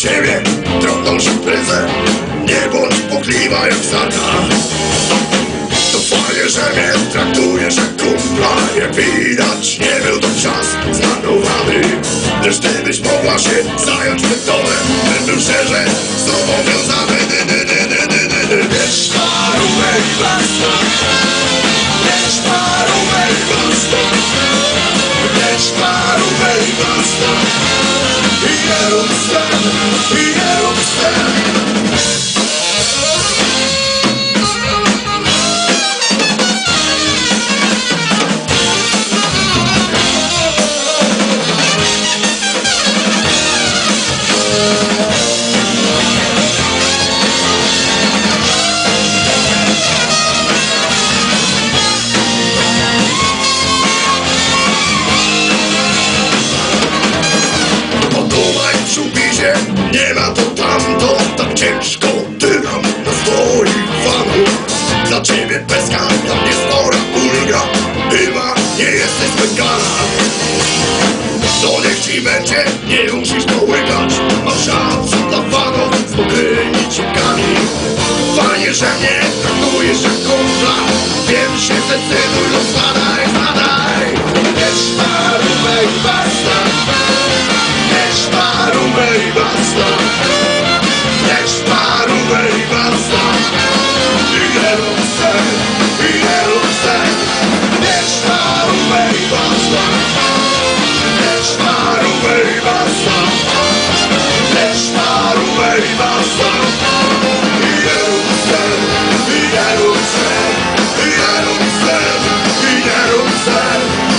ciebie drobną surpryzę Nie bądź pokliwa jak saka To fajnie, że mnie traktujesz jak kumpla Jak widać nie był to czas zmarnowany. Lecz ty byś mogła się zająć tytułem Bym był szczerze zobowiązany dy, dy, dy, dy, dy, dy, dy. Wiesz parówę i basta Wiesz parówę i basta Wiesz parówę i He don't stand. Szubizie, nie ma to tamto Tak ciężko. Dymam na swoich fanów. Dla ciebie peska, dla mnie spora ulga Chyba nie jesteś spękana To niech ci będzie, nie musisz to łykać Mam szansę dla fanów z